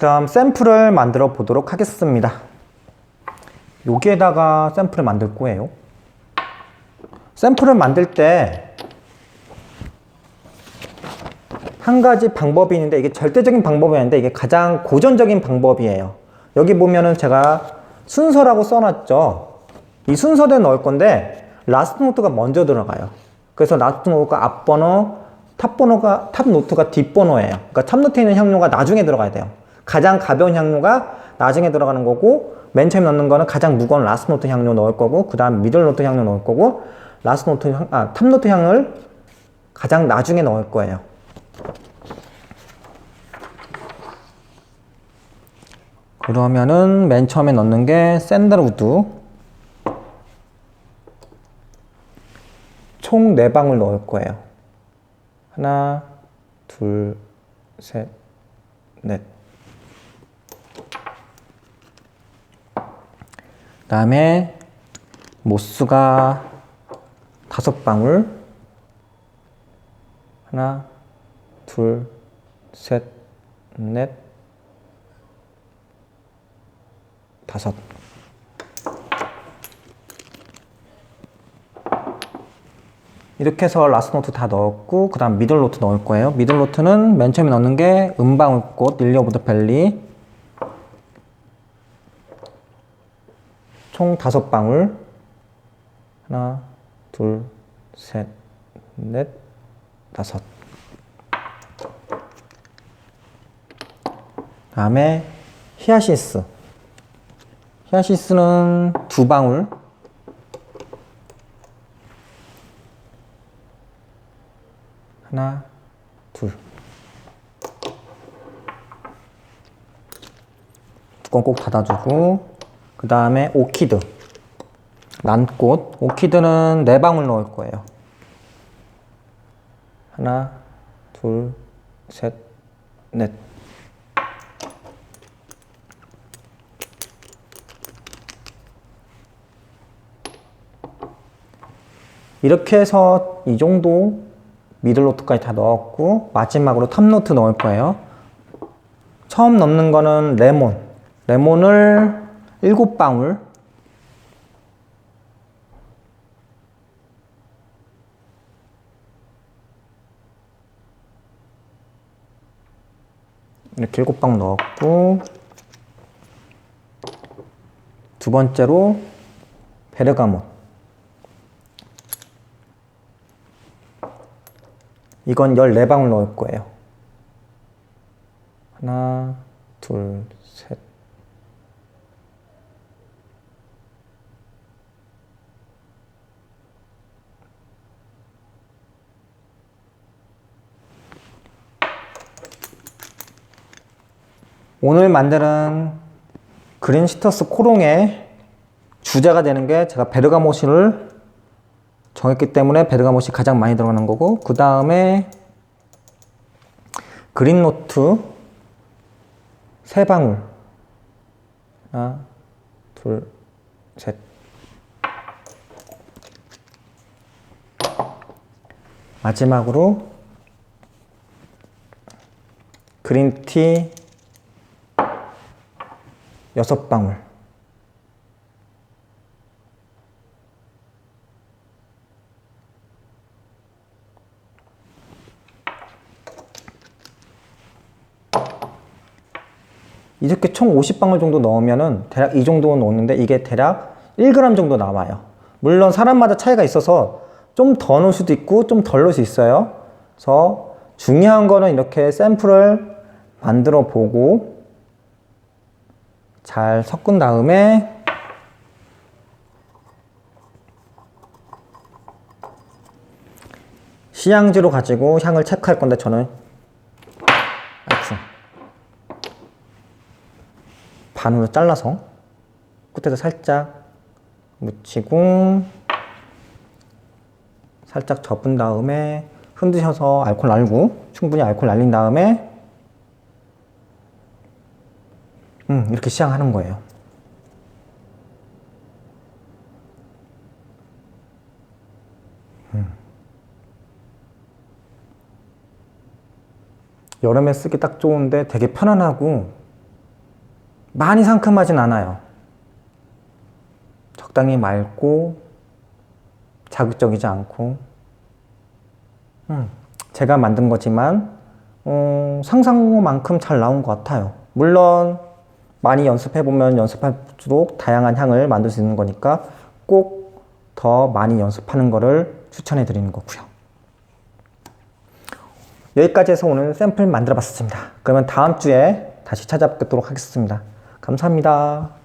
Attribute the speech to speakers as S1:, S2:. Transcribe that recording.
S1: 그다음 샘플을 만들어 보도록 하겠습니다. 여기에다가 샘플을 만들 거예요. 샘플을 만들 때 한 가지 방법이 있는데 이게 절대적인 방법이 아닌데 이게 가장 고전적인 방법이에요. 여기 보면은 제가 순서라고 써놨죠. 이 순서대로 넣을 건데 라스트 노트가 먼저 들어가요. 그래서 라스트 노트가 앞번호, 탑 번호가 탑 노트가 뒷 번호예요. 그러니까 탑 노트에 있는 향료가 나중에 들어가야 돼요. 가장 가벼운 향료가 나중에 들어가는 거고 맨 처음에 넣는 거는 가장 무거운 라스트 노트 향료 넣을 거고 그 다음 미들 노트 향료 넣을 거고 라스트 노트 향, 아, 탑 노트 향을 가장 나중에 넣을 거예요. 그러면은 맨 처음에 넣는 게 샌들우드 총 4방울 넣을 거예요. 하나, 둘, 셋, 넷. 다음에 모스가 다섯 방울. 하나, 둘, 셋, 넷, 다섯. 이렇게 해서 라스트 노트 다 넣었고 그 다음 미들 노트 넣을 거예요 미들 노트는 맨 처음에 넣는 게 음방울꽃 릴리 오브 더 벨리 총 다섯 방울. 하나 둘 셋 넷 다섯. 다음에 히아시스. 히아시스는 두 방울. 하나, 둘. 뚜껑 꼭 닫아주고, 그 다음에 오키드. 난꽃. 오키드는 네 방울 넣을 거예요. 하나, 둘, 셋, 넷. 이렇게 해서 이 정도 미들 노트까지 다 넣었고 마지막으로 탑 노트 넣을 거예요. 처음 넣는 거는 레몬. 레몬을 7방울 이렇게 7방울 넣었고 두 번째로 베르가못 이건 14방울 넣을 거예요. 하나, 둘, 셋. 오늘 만드는 그린 시터스 코롱의 주제가 되는 게 제가 베르가모시를 정했기 때문에 베르가못이 가장 많이 들어가는 거고 그 다음에 그린노트 세 방울. 하나 둘셋. 마지막으로 그린티 여섯 방울 이렇게 총 50방울 정도 넣으면은 대략 이 정도 넣는데 이게 대략 1g 정도 남아요. 물론 사람마다 차이가 있어서 좀 더 넣을 수도 있고 좀 덜 넣을 수 있어요. 그래서 중요한 거는 이렇게 샘플을 만들어 보고 잘 섞은 다음에 시향지로 가지고 향을 체크할 건데 저는 아이쿠. 반으로 잘라서 끝에서 살짝 묻히고 살짝 접은 다음에 흔드셔서 알콜 날고 충분히 알콜 날린 다음에 음, 이렇게 시향하는 거예요. 음. 여름에 쓰기 딱 좋은데 되게 편안하고 많이 상큼하진 않아요. 적당히 맑고 자극적이지 않고 음, 제가 만든 거지만 음, 상상만큼 잘 나온 것 같아요. 물론 많이 연습해 보면 연습할수록 다양한 향을 만들 수 있는 거니까 꼭 더 많이 연습하는 거를 추천해 드리는 거고요. 여기까지 해서 오늘 샘플 만들어 봤습니다. 그러면 다음 주에 다시 찾아뵙도록 하겠습니다. 감사합니다.